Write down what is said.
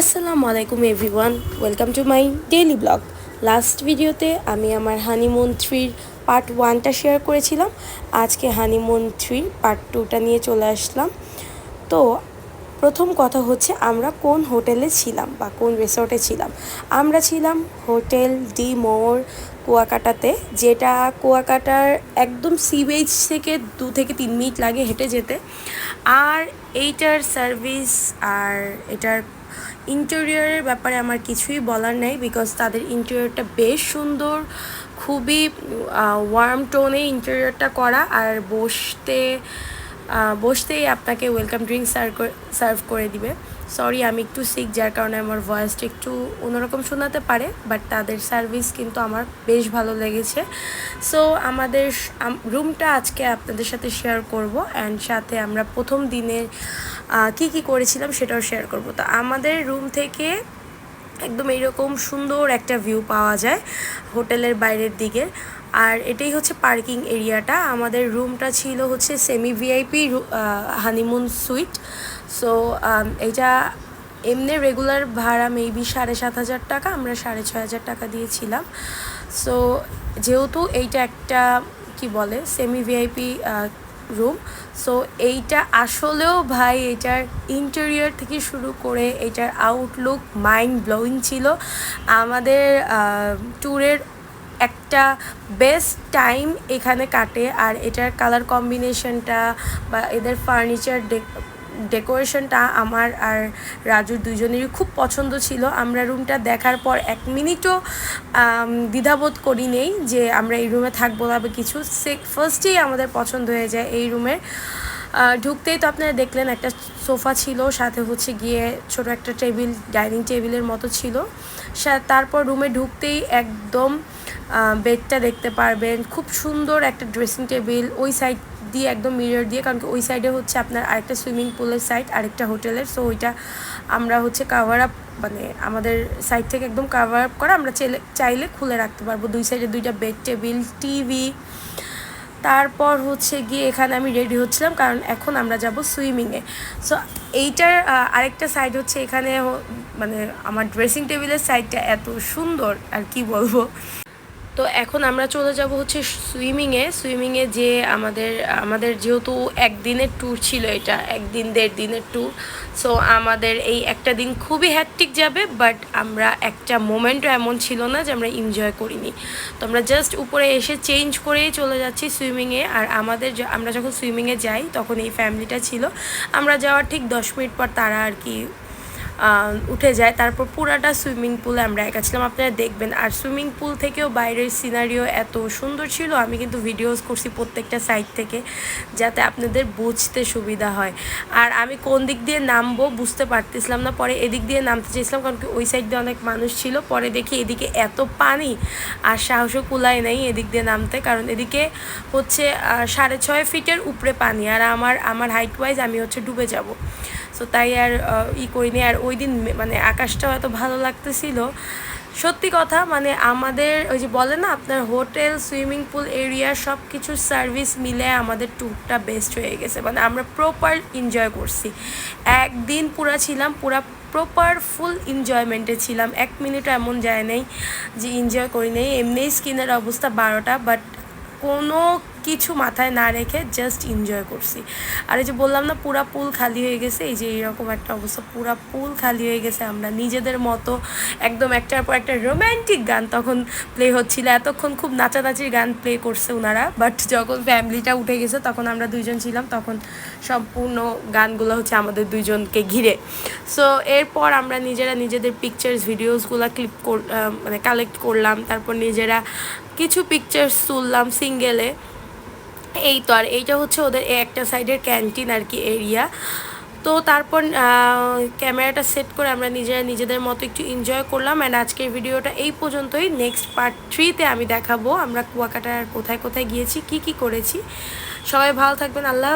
আসসালামু আলাইকুম everyone welcome to my daily blog last ভিডিওতে আমি আমার হানিমুন থ্রির পার্ট ওয়ানটা শেয়ার করেছিলাম। আজকে হানিমুন থ্রির পার্ট টুটা নিয়ে চলে আসলাম। তো প্রথম কথা হচ্ছে আমরা কোন হোটেলে ছিলাম বা কোন রিসর্টে ছিলাম। আমরা ছিলাম হোটেল ডি মোর কুয়াকাটাতে, যেটা কুয়াকাটার একদম সি বিচ থেকে দু থেকে তিন মিনিট লাগে হেঁটে যেতে। আর এইটার সার্ভিস আর এটার ইন্টেরিয়রের ব্যাপারে আমার কিছুই বলার নেই বিকজ তাদের ইন্টেরিয়রটা বেশ সুন্দর, খুবই ওয়ার্ম টোনে ইন্টেরিয়রটা করা আর বসতে বসতেই আপনাকে ওয়েলকাম ড্রিঙ্ক সার্ভ সার্ভ করে দিবে। সরি আমি একটু সিক যার কারণে আমার ভয়েসটা একটু অন্যরকম শোনাতে পারে বাট তাদের সার্ভিস কিন্তু আমার বেশ ভালো লেগেছে। সো আমাদের রুমটা আজকে আপনাদের সাথে শেয়ার করব অ্যান্ড সাথে আমরা প্রথম দিনের কি কি করেছিলাম সেটাও শেয়ার করব। তো আমাদের রুম থেকে একদম এইরকম সুন্দর একটা ভিউ পাওয়া যায় হোটেলের বাইরের দিকে। আর এটাই হচ্ছে পার্কিং এরিয়াটা আমাদের রুমটা ছিল হচ্ছে semi VIP honeymoon suite so এটা এমনি রেগুলার ভাড়া মেবি সাড়ে সাত হাজার টাকা, আমরা সাড়ে ছয় হাজার টাকা দিয়েছিলাম। সো যেহেতু এইটা একটা, কি বলে সেমি ভিআইপি রুম সো এইটা আসলেও ভাই এটার ইন্টেরিয়ার থেকে শুরু করে এটার আউটলুক মাইন্ড ব্লোয়িং ছিল। আমাদের ট্যুরের একটা বেস্ট টাইম এখানে কাটে। আর এটার কালার কম্বিনেশনটা বা এদের ফার্নিচার ডেকোরেশনটা আমার আর রাজুর দুজনেরই খুব পছন্দ ছিল। আমরা রুমটা দেখার পর এক মিনিটও দ্বিধাবোধ করি নেই যে আমরা এই রুমে থাকব না কিছু। সে ফার্স্টেই আমাদের পছন্দ হয়ে যায় এই রুমের ঢুকতেই তো আপনারা দেখলেন একটা সোফা ছিল, সাথে হচ্ছে গিয়ে ছোট একটা টেবিল, ডাইনিং টেবিলের মতো ছিল। তারপর রুমে ঢুকতেই একদম বেডটা দেখতে পারবেন। খুব সুন্দর একটা ড্রেসিং টেবিল, ওই সাইড দিয়ে একদম মিরর দিয়ে, কারণ ওই সাইডে হচ্ছে আপনার আরেকটা সুইমিং পুলের সাইড আরেকটা হোটেলের সো ওইটা আমরা হচ্ছে কাভার আপ মানে আমাদের সাইড থেকে একদম কাভার আপ করা, আমরা চাইলে চাইলে খুলে রাখতে পারব। দুই সাইডে দুইটা বেড টেবিল টিভি তারপর হচ্ছে গিয়ে এখানে আমি রেডি হচ্ছিলাম, কারণ এখন আমরা যাব সুইমিংয়ে সো এইটার আরেকটা সাইড হচ্ছে এখানে মানে আমার ড্রেসিং টেবিলের সাইডটা এত সুন্দর, আর কি বলব? তো এখন আমরা চলে যাব হচ্ছে সুইমিংয়ে সুইমিংয়ে যে আমাদের আমাদের যেহেতু একদিনের ট্যুর ছিল এটা, একদিন, দেড় দিনের ট্যুর সো আমাদের এই একটা দিন খুবই হ্যাট্রিক যাবে বাট আমরা একটা মোমেন্টও এমন ছিল না যে আমরা এনজয় করিনি। তো আমরা জাস্ট উপরে এসে চেঞ্জ করেই চলে যাচ্ছি সুইমিংয়ে আর আমাদের আমরা যখন সুইমিংয়ে যাই, তখন এই ফ্যামিলিটা ছিল। আমরা যাওয়ার ঠিক দশ মিনিট পর তারা আর কি উঠে যায়। তারপর পুরাটা সুইমিং পুলে আমরা একা ছিলাম। আপনারা দেখবেন, আর সুইমিং পুল থেকেও বাইরের সিনারিও এত সুন্দর ছিল। আমি কিন্তু ভিডিওস করছি প্রত্যেকটা সাইড থেকে, যাতে আপনাদের বুঝতে সুবিধা হয়। আর আমি কোন দিক দিয়ে নামবো বুঝতে পারতেছিলাম না। পরে এদিক দিয়ে নামতে চেয়েছিলাম, কারণ কি ওই সাইড দিয়ে অনেক মানুষ ছিল। পরে দেখি এদিকে এত পানি আর সাহসও কুলায় নেই এদিক দিয়ে নামতে। কারণ এদিকে হচ্ছে সাড়ে ছয় ফিটের উপরে পানি। আর আমার আমার হাইট ওয়াইজ আমি হচ্ছে ডুবে যাব। সো তাই আর ই করিনি। আর ওই দিন মানে আকাশটাও এত ভালো লাগতেছিল। সত্যি কথা মানে আমাদের ওই যে বলে না, আপনার হোটেল, সুইমিং পুল, এরিয়া সব কিছু সার্ভিস মিলে আমাদের ট্যুরটা বেস্ট হয়ে গেছে। মানে আমরা প্রপার এনজয় করছি। একদিন পুরা ছিলাম, পুরা প্রপার ফুল এনজয়মেন্টে ছিলাম। এক মিনিটও এমন যায় নাই যে এনজয় করি নাই। এমনিই স্কিনের অবস্থা বারোটা, বাট কোনো কিছু মাথায় না রেখে জাস্ট এনজয় করছি। আর এই যে বললাম না, পুরা পুল খালি হয়ে গেছে, এই যে এরকম একটা অবস্থা, পুরা পুল খালি হয়ে গেছে, আমরা নিজেদের মতো একদম একটার পর একটা রোম্যান্টিক গান তখন প্লে হচ্ছিল। এতক্ষণ খুব নাচানাচির গান প্লে করছে ওনারা বাট যখন ফ্যামিলিটা উঠে গেছে, তখন আমরা দুইজন ছিলাম, তখন সম্পূর্ণ গানগুলো হচ্ছে আমাদের দুইজনকে ঘিরে। সো এরপর আমরা নিজেরা নিজেদের পিকচার্স ভিডিওসগুলো ক্লিপ কর মানে কালেক্ট করলাম, তারপর নিজেরা কিছু পিকচার্স তুললাম সিঙ্গেলে এই তো আর এইটা হচ্ছে ওদের একটা সাইডের ক্যান্টিন আর কি এরিয়া। তো তারপর ক্যামেরাটা সেট করে আমরা নিজেরা নিজেদের মতো একটু এনজয় করলাম অ্যান্ড আজকের ভিডিওটা এই পর্যন্তই। নেক্সট পার্ট থ্রিতে আমি দেখাবো আমরা কুয়াকাটার কোথায় কোথায় গিয়েছি, কি কি করেছি। সবাই ভালো থাকবেন, আল্লাহ